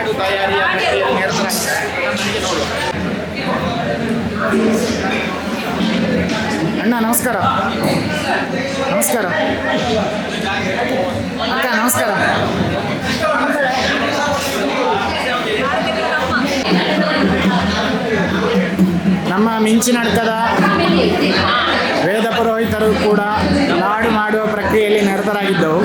ಅದನ್ನು ನಮಗೆ ಅಣ್ಣ, ನಮಸ್ಕಾರ. ನಮಸ್ಕಾರ. ಅಕ್ಕ, ನಮಸ್ಕಾರ. ನಮ್ಮ ಮಿಂಚಿನಡ್ಕದ ವೇದ ಪುರೋಹಿತರು ಕೂಡ ನಾಡು ಮಾಡುವ ಪ್ರಕ್ರಿಯೆಯಲ್ಲಿ ನಿರತರಾಗಿದ್ದವು.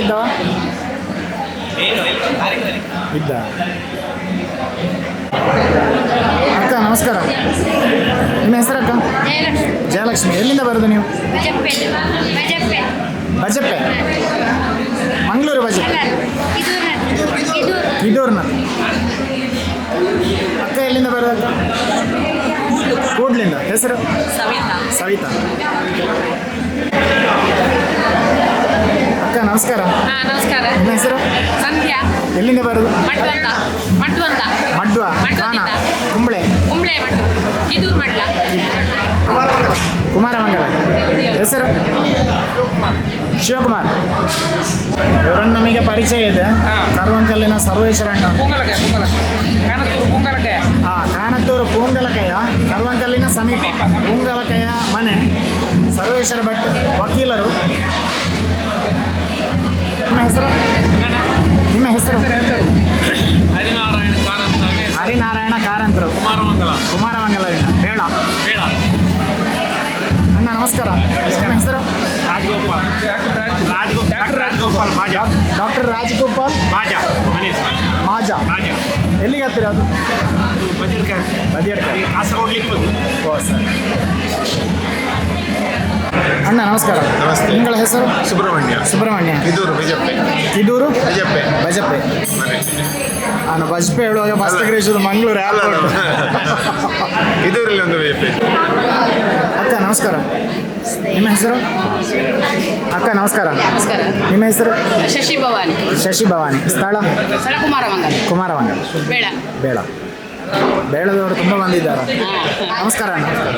ಇದ್ದವ ಇದ್ದ ಅಕ್ಕ ನಮಸ್ಕಾರ. ನಿಮ್ಮ ಹೆಸರಕ್ಕ ಜಯಲಕ್ಷ್ಮಿ. ಎಲ್ಲಿಂದ ಬರೋದು ನೀವು? ಬಜಪ್ಪೆ ಮಂಗಳೂರು ಬಜಪ್ಪೆ ಇದೂರ್ನ ಅಕ್ಕ ಎಲ್ಲಿಂದ ಬರೋದಕ್ಕ ಕೂಡ್ಲಿಂದ. ಹೆಸರು? ಸವಿತಾ. ಅಕ್ಕ ನಮಸ್ಕಾರ. ನಮಸ್ಕಾರ. ನಿಮ್ಮ ಹೆಸರು? ಸಂಧ್ಯಾ. ಎಲ್ಲಿಂದ ಬರೋದು? ಮಡ್ಡು ಅಂತ. ಮಡ್ವ ಕುಂಬಳೆ. ಇದು ಮಡ್ಲ ಕುಮಾರಮಂಗಲ. ಹೆಸರು? ಶಿವಕುಮಾರ್. ಇವರನ್ನು ನಮಗೆ ಪರಿಚಯ ಇದೆ. ಕರುವಂಕಲ್ಲಿನ ಸರ್ವೇಶ್ವರ ಅಣ್ಣ. ಹಾ ಕಾನತ್ತೂರು ಪೂಂಗಲಕಯ್ಯ ಕರುವಂಕಲ್ಲಿನ ಸಮೀಪ. ಪೂಂಗಲಕಯ್ಯ ಮನೆ. ಸರ್ವೇಶ್ವರ ಭಟ್ ವಕೀಲರು. ನಿಮ್ಮ ಹೆಸರು? ನಿಮ್ಮ ಹೆಸರು? ಹರಿನಾರಾಯಣ ಕಾರಂತರು. ಕುಮಾರಮಂಗಲ ಕುಮಾರಮಂಗಲದಿಂದ ಬೇಡ ಬೇಡ ಅಣ್ಣ ನಮಸ್ಕಾರ. ನಿಮ್ಮ ಹೆಸರು? ರಾಜಗೋಪಾಲ್ ಡಾಕ್ಟರ್ ರಾಜಗೋಪಾಲ್. ಮಾಜಾ. ಡಾಕ್ಟರ್ ರಾಜಗೋಪಾಲ್ ಮಾಜಾ ಮಾಜಾ ಮಾಜಾ ಎಲ್ಲಿಗೆ ಹತ್ತಿರ ಅದು? ಬದಿಯರ್ಕ ಬದಿಯರ್ಕ ಕಾಸರಗೋಡ್ಲಿ ಇರ್ಬೋದು ಓ ಸರಿ. ಅಣ್ಣ ನಮಸ್ಕಾರ. ನಮಸ್ತೆ. ನಿಗಳ ಹೆಸರು? ಸುಬ್ರಹ್ಮಣ್ಯ. ಸುಬ್ರಹ್ಮಣ್ಯ. ಇದೂರು ಬಿಜೆಪಿ ಇದೂರು ಬಿಜೆಪಿ ಬಜಪೆ ಮನೆ. ನಾನು ಬಜಪೆ ಹೇಳುವಾಗ ಬಸ್ ಅಲ್ಲ. ತೆಗೆದು ಮಂಗಳೂರು ಯಾರು ಇದೂರಲ್ಲಿ ಒಂದು ಬಿಜೆಪಿ ಅಕ್ಕ ನಮಸ್ಕಾರ. ನಿಮ್ಮ ಹೆಸರು? ಅಕ್ಕ ನಮಸ್ಕಾರ. ನಮಸ್ಕಾರ. ನಿಮ್ಮ ಹೆಸರು? ಶಶಿ ಭವಾನಿ. ಶಶಿ ಭವಾನಿ. ಸ್ಥಳ? ಸ್ಥಳ ಕುಮಾರಮಂಗಲ. ಕುಮಾರವಂಗ ಬೇಡ. ಬೇಡ. ಬೇಳದವರು ತುಂಬ ಬಂದಿದ್ದಾರೆ. ನಮಸ್ಕಾರ ನಮಸ್ಕಾರ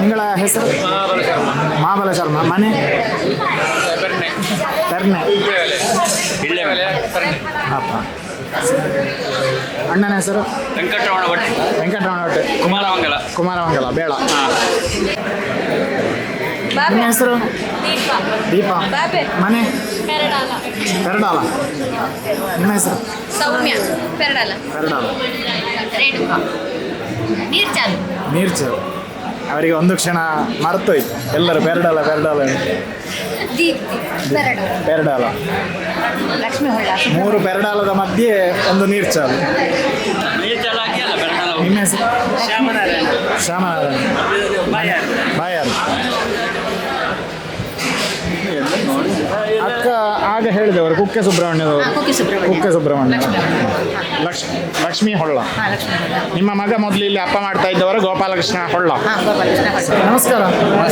ನಿಗಳ ಹೆಸರು? ಮಹಾಬಲ ಶರ್ಮಾ. ಮನೆ? ತರ್ನೆ ಅಪ್ಪ. ಅಣ್ಣನ ಹೆಸರು? ವೆಂಕಟರಮಣ ಭಟ್ ವೆಂಕಟರಮಣ ಭಟ್ ಕುಮಾರಮಂಗಲ ಕುಮಾರವಂಗಲ ಬೇಡ ನಿಮ್ಮ ಹೆಸರು? ದೀಪ. ಮನೆ? ಪೆರಡಾಲ. ನಿಮ್ಮ ಹೆಸರು? ಸೌಮ್ಯ. ಪೆರಡಾಲ. ಪೆರಡಾಲ. ನೀರು ಚಾಲು ಅವರಿಗೆ ಒಂದು ಕ್ಷಣ ಮರ್ತೋಯ್ತು. ಎಲ್ಲರೂ ಬೆರಡಲ್ಲ ಪೆರಡಾಲ ಬೆರಡಾಲ ಲಕ್ಷ್ಮೀ ಮೂರು ಬೆರಡಾಲದ ಮಧ್ಯೆ ಒಂದು ನೀರ್ಚಾಲು ನೀರ್ಚಲಾಗಿ ಅಲ್ಲ ಬೆರಡಾಲ ನಿಮ್ಮ ಹೆಸರು ಶ್ಯಾಮನಾರಾಯಣ. ಬಾಯಾರು. ಅಕ್ಕ ಆಗ ಹೇಳಿದವರು ಕುಕ್ಕೆ ಸುಬ್ರಹ್ಮಣ್ಯದವರು. ಕುಕ್ಕೆ ಸುಬ್ರಹ್ಮಣ್ಯ. ಲಕ್ಷ್ಮಿ ಲಕ್ಷ್ ಲಕ್ಷ್ಮೀ ಹೊಳ್ಳ. ಹಾಂ ಲಕ್ಷ್ಮೀ ನಿಮ್ಮ ಮಗ ಮೊದಲು ಇಲ್ಲಿ ಅಪ್ಪ ಮಾಡ್ತಾ ಇದ್ದವರು ಗೋಪಾಲಕೃಷ್ಣ ಹೊಳ್ಳ. ಹಾಂ ಗೋಪಾಲಕೃಷ್ಣ ಹೊಳ್ಳ. ನಮಸ್ಕಾರ.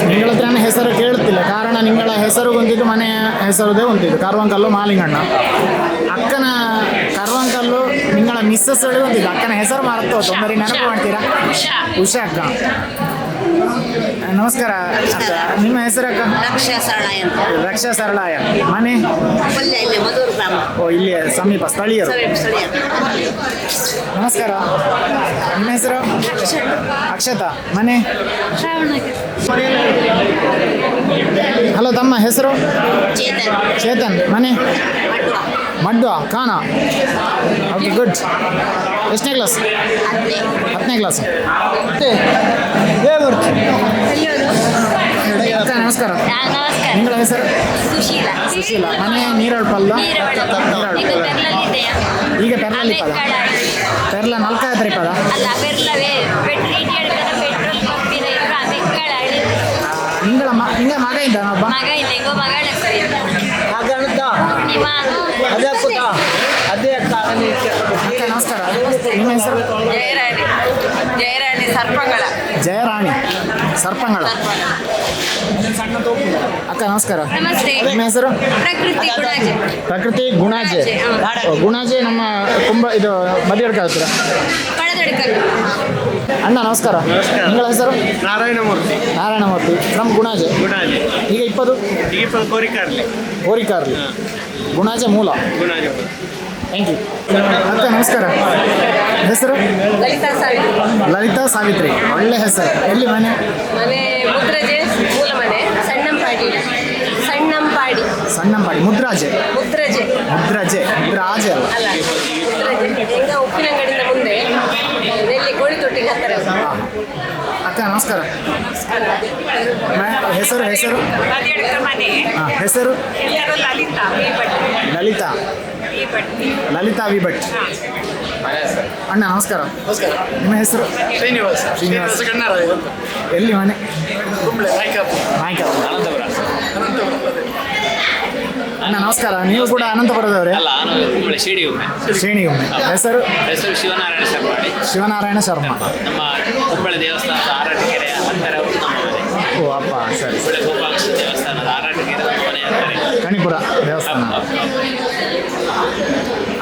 ನಿಂಗಳ ಹತ್ರ ಹೆಸರು ಕೇಳುತ್ತಿಲ್ಲ ಕಾರಣ ನಿಂಗಳ ಹೆಸರು ಹೊಂದಿದ್ದು ಮನೆಯ ಹೆಸರುದೇ ಹೊಂದಿದ್ದು. ಕರ್ವಂಕಲ್ಲು ಮಾಲಿಂಗಣ್ಣ. ಅಕ್ಕನ ಕರ್ವಂಕಲ್ಲು ನಿಂಗಳ ಮಿಸ್ಸಸ್ ಹೇಳಿ ಹೊಂದಿದ್ದು. ಅಕ್ಕನ ಹೆಸರು ಮರೆತು ತೊಂದರೆ ನೆನಪು ಮಾಡ್ತೀರಾ? ಹುಷಾ ಉಷಾ ಅಕ್ಕ. ನಮಸ್ಕಾರ. ನಿಮ್ಮ ಹೆಸರು ಅಕ್ಕ? ರಕ್ಷಾ ಸರಳಾಯ ಅಂತ. ರಕ್ಷಾ ಸರಳಾಯ. ಮನೆ? ಇಲ್ಲಿ ಮಧುರ ಗ್ರಾಮ. ಓ ಇಲ್ಲಿ ಸಮೀಪ ಸ್ಥಳೀಯರು. ಸ್ಥಳೀಯ ನಮಸ್ಕಾರ. ನಿಮ್ಮ ಹೆಸರು? ಅಕ್ಷತಾ. ಮನೆ? ಹಲೋ ತಮ್ಮ ಹೆಸರು? ಚೇತನ್. ಚೇತನ್. ಮನೆ? ಮಡ್ವ ಕಾಣ. ಕಾನ ಓಕೆ ಗುಡ್ ಎಷ್ಟನೇ ಕ್ಲಾಸ್ ಹತ್ತನೇ. ಕ್ಲಾಸ್ ನಮಸ್ಕಾರ. ನಮಸ್ಕಾರ. ನಿಗಳ ಹೆಸರು? ಸುಶೀಲ. ಸುಶೀಲ. ಮನೆ ನೀರಳ್ಪಲ್ಲ ಪಲ್ಲ? ಈಗ ಪೆರ್ಲಲ್ಲಿ ಪದ. ಪೆರ್ಲ ನಲ್ಕಾಯತ್ರಿ ಪದ? ನಿಂಗಳ ಮ ಮಗ ಇದ್ದಾನ ಮಗ ಮಗಳ ಹೆಸರು ಅದೇ ಅಕ್ಕ ನಮಸ್ಕಾರ. ನಿಮ್ಮ ಹೆಸರು? ಜಯರಾಣಿ. ಜಯರಾಣಿ ಸರ್ಪಗಳ. ಜಯರಾಣಿ. ಸರ್ಪಂಗಳ. ಅಕ್ಕ ನಮಸ್ಕಾರ. ನಮಸ್ತೆ. ನಿಮ್ಮ ಹೆಸರು? ಪ್ರಕೃತಿ ಗುಣಾಜೆ. ಪ್ರಕೃತಿ ಗುಣಾಜೆ. ಗುಣಾಜೆ ನಮ್ಮ ಕುಂಬ ಇದು ಮದುವೆ ಹತ್ರ. ಅಣ್ಣ ನಮಸ್ಕಾರ. ನಿಗಳ ಹೆಸರು? ನಾರಾಯಣಮೂರ್ತಿ ನಾರಾಯಣಮೂರ್ತಿ ನಮ್ಮ ಗುಣಾಜೆ? ಗುಣಾಜಿ. ಈಗ ಇಪ್ಪದು ಈಗ ಕೋರಿಕಾರ್ಲಿ ಕೋರಿಕಾರ್ಲಿ ಗುಣಾಜೆ ಮೂಲ? ಗುಣಾಜೆ ಥ್ಯಾಂಕ್ ಯು ಅಕ್ಕ ನಮಸ್ಕಾರ. ಹೆಸರು? ಲಲಿತಾ ಸಾವಿತ್ರಿ. ಲಲಿತಾ ಸಾವಿತ್ರಿ. ಒಳ್ಳೆ ಹೆಸರು. ಎಲ್ಲಿ ಮನೆ? ಮನೆ ಮುದ್ರಜೆ ಮೂಲ ಮನೆ ಸಣ್ಣಂಪಾಡಿ. ಸಣ್ಣಂಪಾಡಿ. ಸಣ್ಣಂಪಾಡಿ. ಮುದ್ರಾಜೆ? ಮುದ್ರಜೆ. ಮುದ್ರಾಜೆ. ಮುದ್ರಾಜೆ ಅಲ್ಲ ಅಲ್ಲ ಮುದ್ರಜೆ ಹೆಂಗ ಉಪ್ಪಿನಂಗಡಿಯಿಂದ ಮುಂದೆ ನೆಲ್ಲಿ ಗೋಳಿ ತೊಟ್ಟಿಗೆ ಹತ್ತಿರ ಹಾಂ ಅಕ್ಕ ನಮಸ್ಕಾರ. ಹೆಸರು ಹೆಸರು? ಹಾಂ ಹೆಸರು? ಲಲಿತಾ ಲಲಿತಾ. ವಿ ಭಟ್. ಅಣ್ಣ ನಮಸ್ಕಾರ. ನಮಸ್ಕಾರ. ನಿಮ್ಮ ಹೆಸರು? ಶ್ರೀನಿವಾಸ. ಶ್ರೀನಿವಾಸ. ಎಲ್ಲಿ ಮನೆ? ನಾಯ್ಕಾಪು ನಾಯ್ಕಾಪು ನಾಯ್ಕ ಅನಂತಪುರ ಅಣ್ಣ ನಮಸ್ಕಾರ. ನೀವು ಕೂಡ ಅನಂತಪುರದವರೇ ಅಲ್ಲ ನಾನು ಕುಂಬಳೆ ಶಿಡಿ ಒಮ್ಮೆ. ಹೆಸರು? ಹೆಸರು ಶಿವನಾರಾಯಣ ಶರ್ಮಾಡಿ ಶಿವನಾರಾಯಣ ಶರ್ಮಾ. ನಮ್ಮ ಕುಂಬಳೆ ದೇವಸ್ಥಾನದ ಆರಾಟಗೆರೆ ಹತ್ತಿರ ಓ ಅಪ್ಪ ಸರಿ ಕುಂಬಳೆ ಗೋಪಾಲಕೃಷ್ಣ ದೇವಸ್ಥಾನದ ಆರಾಟಗೆರೆ ನಮ್ಮ ಮನೆ ಹತ್ತಿರ ಕಣಿಪುರ ದೇವಸ್ಥಾನ.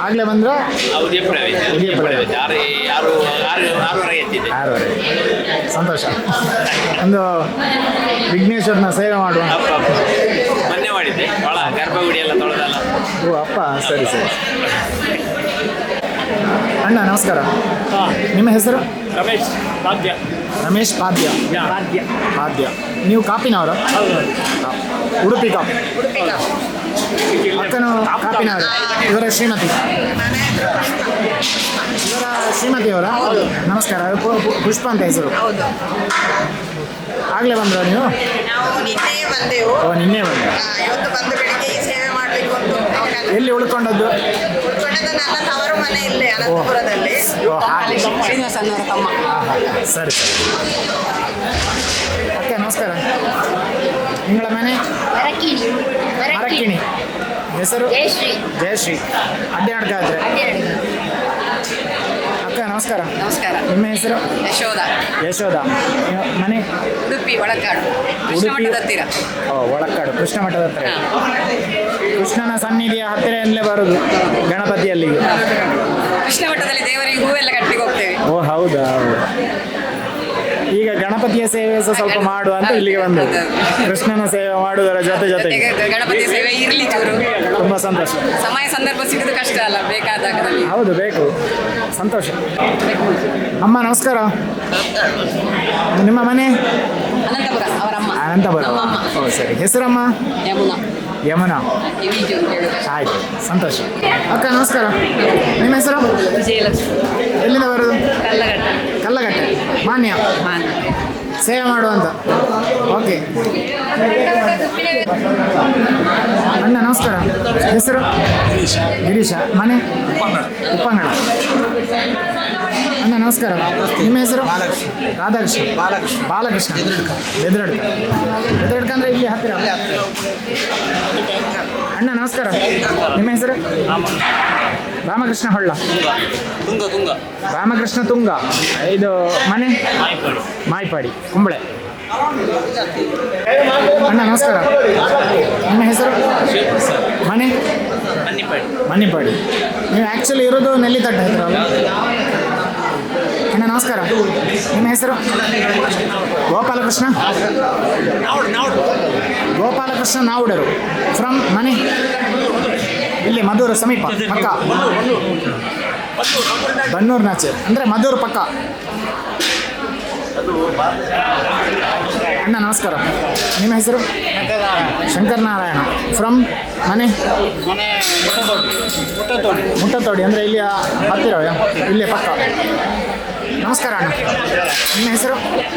ಆಗ್ಲೇ ಬಂದ್ರ? ಉದಯಪುರ ಪ್ರವೇಶ ಆರು ಆರು ಆರು ಆರೂವರೆಗೆ ಎತ್ತಿದ್ದೆ. ಆರೂವರೆ. ಸಂತೋಷ. ಒಂದು ವಿಘ್ನೇಶ್ವರನ ಸೇವೆ ಮಾಡುವ. ಅಪ್ಪ ಅಪ್ಪ. ಮಾಡಿದ್ದೆ. ಒಳ ಗರ್ಭಗುಡಿ ಎಲ್ಲ ತೊಳೆದಲ್ಲ. ಓ ಅಪ್ಪ ಸರಿ ಸರಿ. ಅಣ್ಣ ನಮಸ್ಕಾರ. ನಿಮ್ಮ ಹೆಸರು? ರಮೇಶ್ ಪಾದ್ಯ. ರಮೇಶ್ ಪಾದ್ಯ. ಪಾದ್ಯ. ಪಾದ್ಯ. ನೀವು ಕಾಪಿನವರ ಉಡುಪಿ ಕಾಪಿ. ಅಕ್ಕನು ಕಾಪಿನವರು ಇವರ ಶ್ರೀಮತಿ? ಇವರ ಶ್ರೀಮತಿ ಅವರ? ನಮಸ್ಕಾರ. ಪುಷ್ಪ ಅಂತ ಹೆಸರು. ಆಗಲೇ ಬಂದ್ರ ನೀವು? ನಾವು ನಿನ್ನೆ ಬಂದೆವು. ಓ ನಿನ್ನೆ ಬಂದ. ಆ, ಇವತ್ತು ಬಂದು ಬೆಳಿಗ್ಗೆ ಈ ಸೇವೆ ಮಾಡಲಿಕ್ಕೆ ಎಲ್ಲಿ ಉಳ್ಕೊಂಡದ್ದು? ಉಳ್ಕೊಂಡದ್ದು ನನ್ನ ತವರು ಮನೆ ಇಲ್ಲೇ ಅನಂತಪುರದಲ್ಲಿ. ಓ ಹಾಗೆ. ತಮ್ಮ. ಸರಿ ಸರಿ. ಅಕ್ಕ ನಮಸ್ಕಾರ. ನಿಂಗಳ ಮನೆ? ಮರಕಿಣಿ ಮರಕ್ಕಿಣಿ. ಹೆಸರು? ಜಯಶ್ರೀ. ಜಯಶ್ರೀ. ಅಡ್ಡೆ ಆಡ್ಕಾದ್ರೆ ಅಡ್ಡೆರಡು ಅಕ್ಕ ನಮಸ್ಕಾರ. ನಮಸ್ಕಾರ. ನಿಮ್ಮ ಹೆಸರು? ಯಶೋಧ. ಯಶೋಧ. ಮನೆ? ಉಡುಪಿ ಒಳಕಾಡು ಕೃಷ್ಣ ಮಠದ ಹತ್ತಿರ. ಓ ಒಳಕ್ಕಾಡು. ಕೃಷ್ಣ ಮಠದ ಹತ್ರ ಕೃಷ್ಣನ ಸನ್ನಿಧಿಯ ಹತ್ತಿರ ಎಲ್ಲೇ ಬರೋದು ಗಣಪತಿಯಲ್ಲಿ ಕೃಷ್ಣ ಮಠದಲ್ಲಿ ದೇವರಿಗೆ ಹೂವೆಲ್ಲ ಕಟ್ಟಿಗೆ ಹೋಗ್ತೇವೆ. ಓ ಹೌದಾ ಹೌದು? ಈಗ ಗಣಪತಿಯ ಸೇವೆ ಸಹ ಸ್ವಲ್ಪ ಮಾಡುವ ಅಂತ ಇಲ್ಲಿಗೆ ಬಂದು ಕೃಷ್ಣನ ಸೇವೆ ಮಾಡುವುದರ ಜೊತೆ ಜೊತೆಗೆ. ಗಣಪತಿ ಸೇವೆ ಇರ್ಲಿ ಚೂರು. ತುಂಬ ಸಂತೋಷ. ಸಮಯ ಸಂದರ್ಭ ಸಿಗುದು ಕಷ್ಟ ಅಲ್ಲ ಬೇಕಾದಾಗ ಹೌದು ಬೇಕು. ಸಂತೋಷ. ಅಮ್ಮ ನಮಸ್ಕಾರ. ನಿಮ್ಮ ಮನೆ? ಅನಂತಪುರ ಅವರ ಅಮ್ಮ ಅನಂತಪುರ ಓ ಸರಿ. ಹೆಸರಮ್ಮ? ಯಮುನಾ. ಯಮುನಾ. ಆಯ್ತು, ಸಂತೋಷ. ಅಕ್ಕ, ನಮಸ್ಕಾರ. ನಿಮ್ಮ ಹೆಸರು? ವಿಜಯಲಕ್ಷ್ಮಿ ಎಲ್ಲಿಂದ ಬರೋದು? ಕಲ್ಲಘಟ್ಟ. ಮಾನ್ಯ. ಮಾನ್ಯ ಸೇವೆ ಮಾಡುವಂತ ಓಕೆ. ಅಣ್ಣ, ನಮಸ್ಕಾರ. ಹೆಸರು? ಗಿರೀಶ. ಮನೆ? ಉಪ್ಪಂಗಡ ಅಣ್ಣ ನಮಸ್ಕಾರ. ನಿಮ್ಮ ಹೆಸರು? ರಾಧಾಕೃಷ್ಣ. ಬಾಲಕೃಷ್ಣ. ಬಾಲಕೃಷ್ಣ. ಬೆದ್ರಡ್ಕ. ಬೆದ್ರಡ್ಕ. ಅಂದ್ರೆ ಇಲ್ಲಿ ಹತ್ತಿರ? ಅಣ್ಣ ನಮಸ್ಕಾರ. ನಿಮ್ಮ ಹೆಸರು? ರಾಮಕೃಷ್ಣ ಹೊಳ್ಳ. ತುಂಗ ತುಂಗ. ರಾಮಕೃಷ್ಣ ತುಂಗ. ಇದು ಮನೆ? ಮಾಯ್ಪಾಡಿ. ಕುಂಬಳೆ. ಅಣ್ಣ ನಮಸ್ಕಾರ. ನಿಮ್ಮ ಹೆಸರು? ಮನೆ? ಮನಿಪಾಡಿ ಮನ್ನಿಪಾಡಿ. ನೀವು ಆ್ಯಕ್ಚುಲಿ ಇರೋದು ನೆಲ್ಲಿತಟ್ಟ ಹತ್ರ ಅಲ್ಲ ಅಣ್ಣ, ನಮಸ್ಕಾರ. ನಿಮ್ಮ ಹೆಸರು? ಗೋಪಾಲಕೃಷ್ಣ. ಗೋಪಾಲಕೃಷ್ಣ ನಾವುಡರು. ಫ್ರಮ್ ಮನೆ. ಇಲ್ಲಿ ಮಧೂರು ಸಮೀಪ, ಪಕ್ಕ. ಬನ್ನೂರು ನಾಚೆ. ಅಂದರೆ ಮಧೂರು ಪಕ್ಕ. ಅಣ್ಣ, ನಮಸ್ಕಾರ. ನಿಮ್ಮ ಹೆಸರು? ಶಂಕರ್ ನಾರಾಯಣ ಫ್ರಮ್ ಮನೆ? ಮುಟ್ಟತೋಡಿ. ಅಂದರೆ ಇಲ್ಲಿ ಹತ್ತಿರವೇ? ಇಲ್ಲೇ ಪಕ್ಕ. ನಮಸ್ಕಾರ ಅಣ್ಣ. ನಿಮ್ಮ ಹೆಸರು?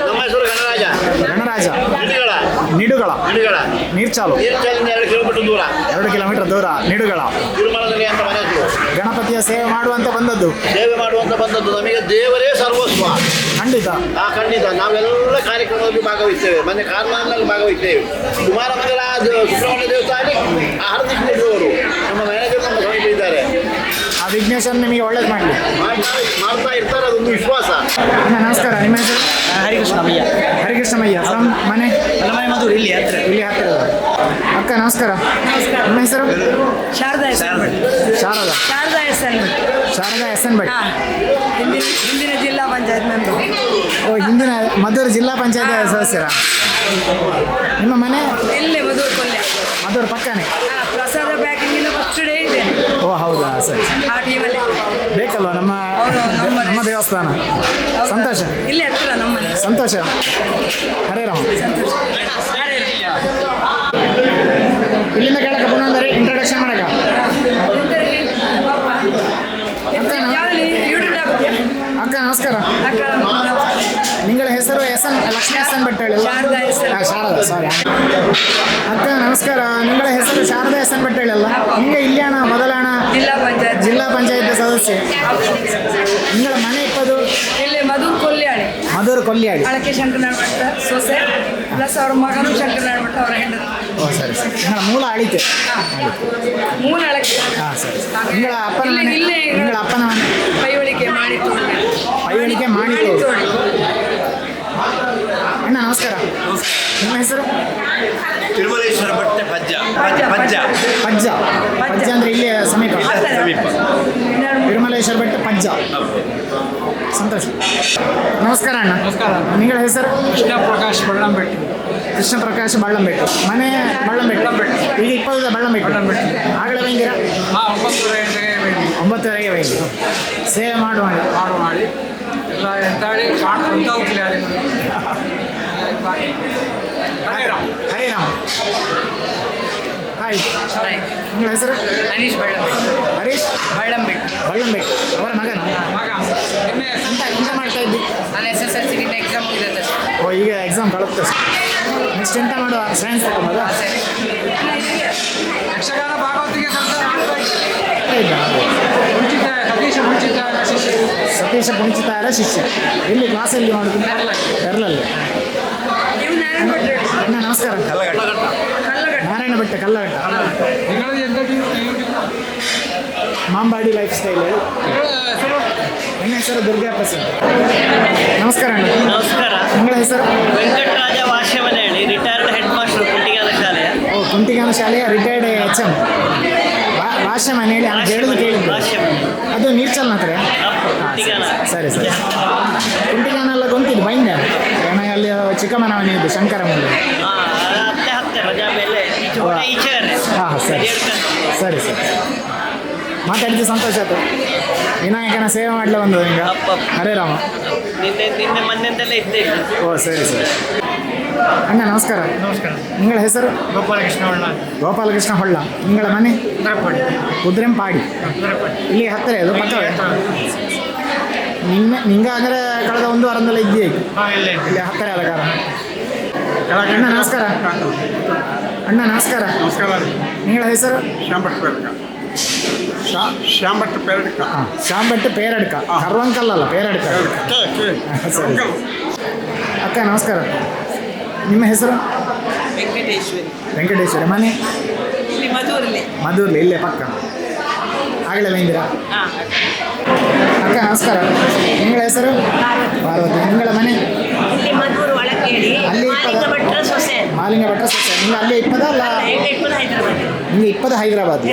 ನಮ್ಮ ಹೆಸರು ಗಣರಾಜ. ಗಣರಾಜ. ನಿಡುಗಳ. ನಿಡುಗಳ. ನೀರ್ ನೀರ್ಚಾಲು. ನೀರ್ಚಾಲಿಂದ ಎರಡು ಕಿಲೋಮೀಟರ್ ದೂರ. ಎರಡು ಕಿಲೋಮೀಟರ್ ದೂರ. ನಿಡುಗಳ. ತಿರುಮಲದಲ್ಲಿ ಅಂತ ಬಂದದ್ದು. ಗಣಪತಿಯ ಸೇವೆ ಮಾಡುವಂತ ಬಂದದ್ದು. ಸೇವೆ ಮಾಡುವಂತ ಬಂದದ್ದು. ನಮಗೆ ದೇವರೇ ಸರ್ವಸ್ವ. ಖಂಡಿತ. ಆ ಖಂಡಿತ. ನಾವೆಲ್ಲ ಕಾರ್ಯಕ್ರಮದಲ್ಲಿ ಭಾಗವಹಿಸ್ತೇವೆ. ಮೊನ್ನೆ ಕಾರ್ಮಾನಲ್ಲಿ ಭಾಗವಹಿಸ್ತೇವೆ. ಕುಮಾರ ಮಂಗಲ ಸುಬ್ರಹ್ಮಣ್ಯ ದೇವಸ್ಥಾನ ದಿಕ್ಕಿನವರು ನಮ್ಮ ಮ್ಯಾನೇಜರ್ ನಮ್ಮ ಸಮೀಪ ಇದ್ದಾರೆ. ಆ ವಿಘ್ನೇಶ್ವರ ನಿಮಗೆ ಒಳ್ಳೇದು ಮಾಡಲಿ. ಮಾಡ್ತಾ ಮಾಡ್ತಾ ಇರ್ತಾರೆ ಅದೊಂದು ವಿಶ್ವಾಸ. ಅಣ್ಣ ನಮಸ್ಕಾರ ನಿಮ್ಮ ಹೆಸರು? ಹರಿಕೃಷ್ಣ ಮಯ್ಯ ಹರಿಕೃಷ್ಣಮಯ್ಯ ಫ್ರಮ್ ಮನೆ? ಮಧುರ್ ಇಲ್ಲಿ ಹತ್ರ. ಇಲ್ಲಿ ಹತ್ತಿರ ಅಕ್ಕ ನಮಸ್ಕಾರ. ನಿಮ್ಮ ಹೆಸರು? Sharada S N Bhat. Sharada. Sharada S N Sharada S N Bhat. ಹಿಂದಿನ ಜಿಲ್ಲಾ ಪಂಚಾಯತ್ ಮೆಂಬರ್. ಓ ಹಿಂದಿನ ಮಧುರ್ ಜಿಲ್ಲಾ ಪಂಚಾಯತ್ ಸದಸ್ಯರ? ನಿಮ್ಮ ಮನೆ? ಇಲ್ಲಿ ಮಧುರ್ ಕೊಲ್ಲೆ ಮಧುರ್ ಪಕ್ಕನೇ. ಹೌದಾ? ಸರಿ. ಆ ಟೀಮಲ್ಲಿ ಬೇಕಲ್ವ? ನಮ್ಮ ಹೌದು, ನಮ್ಮ ನಮ್ಮ ದೇವಸ್ಥಾನ. ಸಂತೋಷ? ಇಲ್ಲೇ ಹತ್ತಿರ ನಮ್ಮನೆ ಸಂತೋಷ? ಹರೇ ರಾಮ. ಸಂತೋಷ. ಇಲ್ಲಿಂದ ಕೇಳಕ್ಕೆ ಪುನಃ ಇಂಟ್ರಡಕ್ಷನ್ ಮಾಡಕ ನಮ- ಯೂಟ್ಯೂಬ್ ಹಾಕ್ತೀಯಾ ಅಕ್ಕ ನಮಸ್ಕಾರ. ಅಕ್ಕ. ಹೆಸರು S N Lakshmi S N Sharada sorry ಅಕ್ಕ ನಮಸ್ಕಾರ. ನಿಮ್ಮ ಹೆಸರು ಶಾರದಾ ಎಸ್ ಎನ್ ಭಟ್ ಹೇಳಲ್ಲ ಅಣ್ಣ ಮೊದಲಾಣ? ಜಿಲ್ಲಾ ಪಂಚಾಯತ್. ಜಿಲ್ಲಾ ಪಂಚಾಯತ್ ಸದಸ್ಯೆ. ನಿಂಗಳ ಮನೆ ಇಪ್ಪದು ಇಲ್ಲಿ ಮಧುರ್ ಕೊಲ್ಲಿಯಾಳಿ. ಮಧುರ್ ಕೊಲ್ಲಿಯಾಳಿ. ಅಳಕೆ ಭಟ್ ಸೊಸೆ. ಪ್ಲಸ್ ಅವ್ರ ಮಗನು ಶಂಕರನಾರಾಯಣ ಭಟ್ ಅವರ ಹೆಂಡತಿ. ಓ ಸರಿ ಸರಿ. ನಿಂಗಳ ಮೂಲ ಅಳಿತೆ ಮೂಲ ಅಳಕೆ ಹಾಂ ಸರಿ ಸರಿ. ಅಪ್ಪನ ಇಲ್ಲೇ- ಮನೆ ಇಲ್ಲೇ ನಿಂಗಳ ಅಪ್ಪನ ಮನೆ ಪೈವಳಿಕೆ ಮಾಡಿ ತೋಡಿ ಪೈವಳಿಕೆ ಮಾಡಿ ಮಾಡಿ ತೋಡಿ. ತೋಡಿ ಅಣ್ಣ ನಮಸ್ಕಾರ. ನಿಮ್ಮ ಹೆಸರು? ತಿರುಮಲೇಶ್ವರ ಭಟ್ಟ ಪಜ್ಜ. ಪಜ್ಜ, ಪಜ್ಜ. ಪಜ್ಜ. ಪಜ್ಜ. ಅಂದ್ರೆ ಇಲ್ಲಿ ಸಮೀಪ. ಸಮೀಪ. ತಿರುಮಲೇಶ್ವರ ಬೆಟ್ಟ ಪಜ್ಜ. ಸಂತೋಷ. ನಮಸ್ಕಾರ ಅಣ್ಣ. ನಮಸ್ಕಾರ. ನಿಂಗಳ ಹೆಸರು? ಕೃಷ್ಣ ಪ್ರಕಾಶ್ ಬಳ್ಳಂಬೆಟ್ಟಿ. ಕೃಷ್ಣ ಪ್ರಕಾಶ್ ಬಳ್ಳಂಬೆಟ್ಟು. ಮನೆ ಬಳ್ಳಂಬೆಟ್ಟು. ಈಗ ಇಪ್ಪತ್ತು ಬಳ್ಳಂಬೆಟ್ಟು. ಬಳ್ಳಂಬೆಟ್ಟು. ಆಗಲೇ ಬಂದಿರ? ಹಾಂ ಒಂಬತ್ತುವರೆ ಗಂಟೆಗೆ ಒಂಬತ್ತುವರೆಗೆ ಬಂದು ಸೇವೆ ಮಾಡುವ ಮಾಡು ಮಾಡಿ ಎಲ್ಲ ಎಂತಾಡಿ ಕಾಣ್ಕೊಂತ ಹೋಗ್ಲಿ ಅಲ್ಲಿ ಹರೇ ರಾಮ್ ಹಾಯ್ ನಿಮ್ಮ ಹೆಸರು ಹರೀಶ್ ಬಳ್ಳಂಬೆಟ್ಟು ಹರೀಶ್ ಬಳ್ಳಂಬೆಟ್ಟು ಬಳ್ಳಂಬೆಟ್ಟು ಅವರ ಮಗನ ಎಂತ ಮಾಡ್ತಾ ನಾನು ಎಸ್ ಎಲ್ ಎಕ್ಸಾಮ್ ಓ ಈಗ ಎಕ್ಸಾಮ್ ನೆಕ್ಸ್ಟ್ ಎಂತ ಮಾಡುವ ಸೈನ್ಸ್ ಭಾಗವತಿಗೆ ಸತೀಶ ಮುಂಚಿತ ಶಿಷ್ಯ ಎಲ್ಲಿ ಕ್ಲಾಸಲ್ಲಿ ಮಾಡುದು ಪೆರ್ಲಲ್ಲಿ ನೀವು ನಾರಾಯಣ ಭಟ್ ಹೇಳಿ ಅಣ್ಣ ನಮಸ್ಕಾರ. ನಾರಾಯಣ ಬೆಟ್ಟ ಕಲ್ಲಘಟ್ಟ. ಮಾಂಬಾಡಿ ಲೈಫ್ ಸ್ಟೈಲ್ ನನ್ನ ಹೆಸರು ದುರ್ಗಾ ಪ್ರಸಾದ್. ನಮಸ್ಕಾರ ಅಣ್ಣ. ನಮಸ್ಕಾರ. ನಿಮ್ಮ ಹೆಸರು? ವೆಂಕಟರಾಜ ವಾಶ್ಯಮನೆ ಹೇಳಿ. ರಿಟೈರ್ಡ್ ಹೆಡ್ ಮಾಸ್ಟರ್ ಕುಂಟಿಗಾನ ಶಾಲೆಯ ಓ ಕುಂಟಿಗಾನ ಶಾಲೆಯ ರಿಟೈರ್ಡ್ ಎಚ್ ಎಂ ವಾಶ್ಯಮನೆ ಹೇಳಿ ನಾನು ಹೇಳೋದು ಕೇಳಿದ್ದೆ ಅದು ನೀರ್ಚಲ್ನ ಹತ್ರ ಸರಿ ಸರಿ. ಕುಂಟಿಗಾನ ಎಲ್ಲ ಗೊಂತಿದ್ದು ಬೈಂದ ನನಗೆ ಅಲ್ಲಿ ಚಿಕ್ಕಮ್ಮನ ಮನೆ ಇದ್ದು ಶಂಕರ ಮುಂದೆ ಹಾ, ಹಾಂ ಸರಿ. ಸರಿ ಸರಿ. ಮಾತಾಡಿದ್ದು ಸಂತೋಷ ಆಯ್ತು. ವಿನಾಯಕನ ಸೇವೆ ಮಾಡಲು ಬಂದು ಹಿಂಗ ಹರೆ ರಾಮ. ನಿನ್ನೆ ನಿನ್ನೆ ಮೊನ್ನೆಂತೆಲ್ಲ ಇದ್ದೆ ಓ ಸರಿ ಸರಿ. ಅಣ್ಣ ನಮಸ್ಕಾರ. ನಮಸ್ಕಾರ. ನಿಂಗಳ ಹೆಸರು? ಗೋಪಾಲಕೃಷ್ಣ ಹೊಳ್ಳ ಗೋಪಾಲಕೃಷ್ಣ ಹೊಳ್ಳ ನಿಂಗಳ ಮನೆ ಕುದ್ರೆಂಪಾಡಿ ಇಲ್ಲಿ ಹತ್ತಿರ ಇದು ಪಕ್ಕವೇ ನಿನ್ನ ನಿಂಗ ಅಂದರೆ ಕಳೆದ ಒಂದು ವಾರದಲ್ಲಿ ಇದ್ದೀಯ ಇಲ್ಲೇ ಆದ ಕಾರಣ ಅಣ್ಣ ನಮಸ್ಕಾರ. ಅಣ್ಣ ನಮಸ್ಕಾರ. ನಮಸ್ಕಾರ. ನಿಗಳ ಹೆಸರು? ಶಾಂಭಟ್ ಪೇರಡ್ಕ. ಶಾಂಭಟ್ ಪೇರಡ್ಕ. ಹಾಂ ಶಾಂಬೆಟ್ಟು ಪೇರಡ್ಕ. ಕರ್ವಂಕಲ್ ಅಲ್ಲ ಪೇರಡ್ಕ. ಅಕ್ಕ ನಮಸ್ಕಾರ. ನಿಮ್ಮ ಹೆಸರು? ವೆಂಕಟೇಶ್ವರಿ. ವೆಂಕಟೇಶ್ವರಿ. ಮನೆ? ಇಲ್ಲಿ ಮಧುರಲ್ಲಿ. ಮಧುರ್ಲಿ ಇಲ್ಲೇ ಪಕ್ಕ. ಆಗಲೇ ಬಂದಿರಾ? ಹಾಂ ಅಕ್ಕ ನಮಸ್ಕಾರ. ನಿಗಳ ಹೆಸರು? ಪಾರ್ವತಿ. ನಿಗಳ ಮನೆ? ಅಲ್ಲಿ ಮಾಲಿಂಗ ಭಟ್ರ ಸೊಸೆ. ಮಾಲಿಂಗ ಭಟ್ರ ಸೊಸೆ. ನಿಂಗೆ ಅಲ್ಲೇ ಇಪ್ಪದ ಅಲ್ಲ? ನಿಂಗೆ ಇಪ್ಪದ ಹೈದರಾಬಾದ್.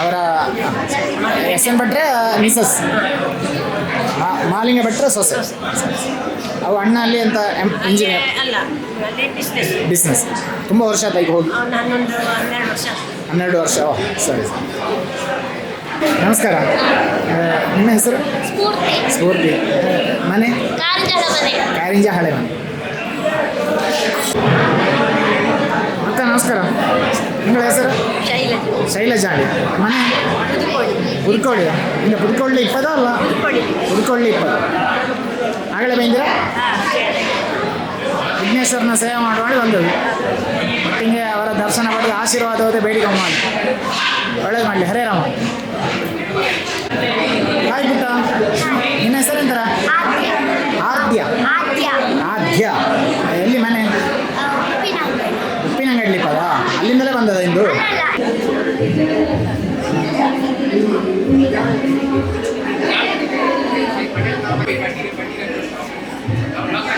ಅವರ ಎಸ್ ಎನ್ ಭಟ್ರೆ ಮಿಸಸ್? ಮಾಲಿಂಗ ಭಟ್ರ ಸೊಸೆ. ಅವು ಅಣ್ಣ ಅಲ್ಲಿ ಅಂತ ಇಂಜಿನಿಯರ್ ಬಿಸ್ನೆಸ್ ತುಂಬ ವರ್ಷ ಆಯ್ತು ಹೋಗಿ? ಹನ್ನೆರಡು ವರ್ಷ. ಹನ್ನೆರಡು ವರ್ಷ. ಓ ಸರಿ ಸರಿ. ನಮಸ್ಕಾರ. ನಿಮ್ಮ ಹೆಸರು? ಸ್ಫೂರ್ತಿ. ಮನೆ? ಕಾರಂಜಾ ಹಳೆ ಮನೆ. ಅಕ್ಕ ನಮಸ್ಕಾರ. ನಿಮ್ಮ ಹೆಸರು? ಶೈಲಜ. ಹಳೆ ಮನೆ? ಪುದುಕೋಳಿ. ಇಲ್ಲ ಪುದುಕೊಳ್ಳಿ ಇಪ್ಪದ ಅಲ್ಲ ಪುದುಕೊಳ್ಳಿ ಇಪ್ಪದು ಆಗಲೇ ಬಂದಿರಾ? ವಿಘ್ನೇಶ್ವರನ ಸೇವೆ ಮಾಡಿ ಒಂದು ಒಟ್ಟಿಗೆ ಅವರ ದರ್ಶನ ಪಡೆದು ಆಶೀರ್ವಾದ ಹೋದೆ ಬೇಡಿಕೆ ಮಾಡಿ. ಒಳ್ಳೇದು ಮಾಡಲಿ. ಹರೇ ರಾಮ. ಹಾಯ್ ಪುಟ್ಟ. ನಿನ್ನ ಹೆಸರೆಂತರ ಆದ್ಯ. ಆದ್ಯ. ಆದ್ಯ. ಎಲ್ಲಿ ಮನೆ? ಉಪ್ಪಿನಂಗಡ್ಲಿ ಪದ. ಅಲ್ಲಿಂದಲೇ ಬಂದದ ಇಂದು?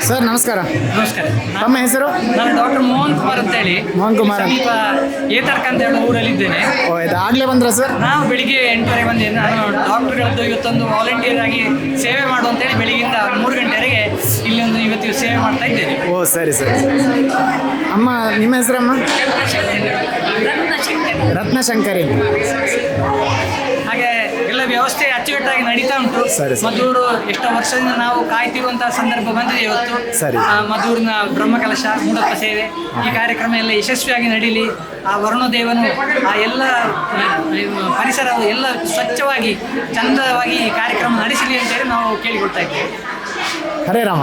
ಸರ್ ನಮಸ್ಕಾರ. ನಮಸ್ಕಾರ. ತಮ್ಮ ಹೆಸರು? ನಾನು ಡಾಕ್ಟರ್ ಮೋಹನ್ ಕುಮಾರ್ ಅಂತ ಹೇಳಿ ಮೋಹನ್ ಕುಮಾರ್. ಸಮೀಪ ಏತರ್ಕ ಅಂತ ಹೇಳಿ ಊರಲ್ಲಿದ್ದೇನೆ. ಓ ಇದು ಆಗಲೇ ಬಂದ್ರ ಸರ್? ನಾವು ಬೆಳಿಗ್ಗೆ ಎಂಟುವರೆ ಬಂದೆ ನಾನು ಡಾಕ್ಟರ್ಗಳದ್ದು ಇವತ್ತೊಂದು ವಾಲಂಟಿಯರ್ ಆಗಿ ಸೇವೆ ಮಾಡು ಅಂತೇಳಿ ಬೆಳಿಗ್ಗೆಯಿಂದ ಮೂರು ಗಂಟೆವರೆಗೆ ಇಲ್ಲಿ ಒಂದು ಇವತ್ತು ಸೇವೆ ಮಾಡ್ತಾ ಇದ್ದೇನೆ. ಓ ಸರಿ ಸರಿ. ಅಮ್ಮ ನಿಮ್ಮ ಹೆಸರಮ್ಮ? ರತ್ನಶಂಕರಿ. ವ್ಯವಸ್ಥೆ ಅಚ್ಚುಕಟ್ಟಾಗಿ ನಡೀತಾ ಉಂಟು. ಸರಿ, ಸರಿ. ಮಧೂರು ಎಷ್ಟೋ ವರ್ಷದಿಂದ ನಾವು ಕಾಯ್ತಿರುವಂತಹ ಸಂದರ್ಭ ಬಂದಿದೆ ಇವತ್ತು. ಸರಿ. ಆ, ಮಧೂರಿನ ಬ್ರಹ್ಮಕಲಶ ಮೂಡಪ್ಪ ಸೇವೆ ಈ ಕಾರ್ಯಕ್ರಮ ಎಲ್ಲ ಯಶಸ್ವಿಯಾಗಿ ನಡೀಲಿ. ಆ ವರುಣದೇವನು ಆ ಎಲ್ಲ ಪರಿಸರ ಎಲ್ಲ ಸ್ವಚ್ಛವಾಗಿ ಚಂದವಾಗಿ ಈ ಕಾರ್ಯಕ್ರಮ ನಡೆಸಲಿ ಅಂತೇಳಿ ನಾವು ಕೇಳಿಕೊಳ್ತಾ ಇದ್ದೇವೆ. ಹರೇ ರಾಮ.